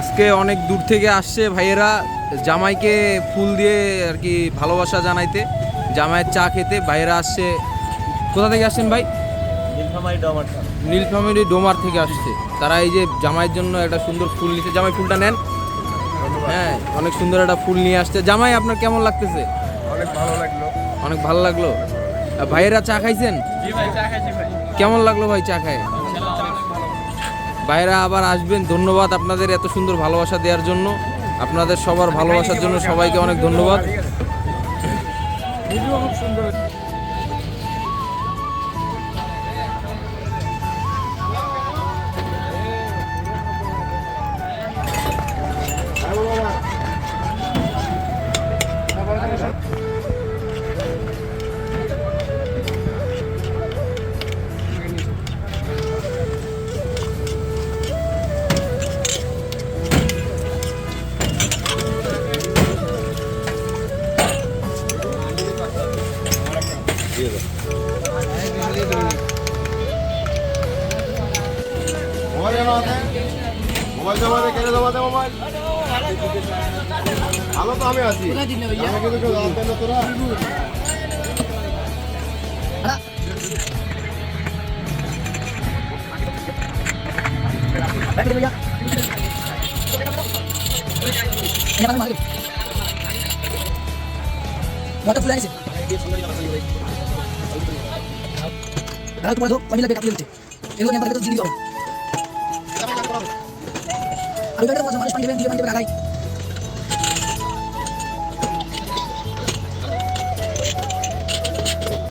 আজকে অনেক দূর থেকে আসছে ভাইয়েরা জামাইকে ফুল দিয়ে আর কি ভালোবাসা জানাইতে। জামাইয়ের চা খেতে ভাইয়েরা আসছে। কোথা থেকে আসছেন ভাই? নীলফামারী ডোমার থেকে। আসছে। তারা এই যে জামাইয়ের জন্য একটা সুন্দর ফুল নিচ্ছে। জামাই ফুলটা নেন। হ্যাঁ অনেক সুন্দর একটা ফুল নিয়ে আসছে। জামাই আপনার কেমন লাগতেছে? অনেক ভালো লাগল। অনেক ভালো লাগল। আর ভাইয়েরা চা খাইছেন? কেমন লাগল ভাই চা খায়? ভাইরা আবার আসবেন। ধন্যবাদ আপনাদের এত সুন্দর ভালোবাসা দেওয়ার জন্য। আপনাদের সবার ভালোবাসার জন্য সবাইকে অনেক ধন্যবাদ। ভালো তো আমি আছি কিন্তু কেউ জবাব দাদা তোমার কমি লাগবে কাপড় দিতে? এগুলো নিয়ে আমাদের তো জিনিস হবে? আমি এটা মানুষ পানি দিয়ে পানি দেবেন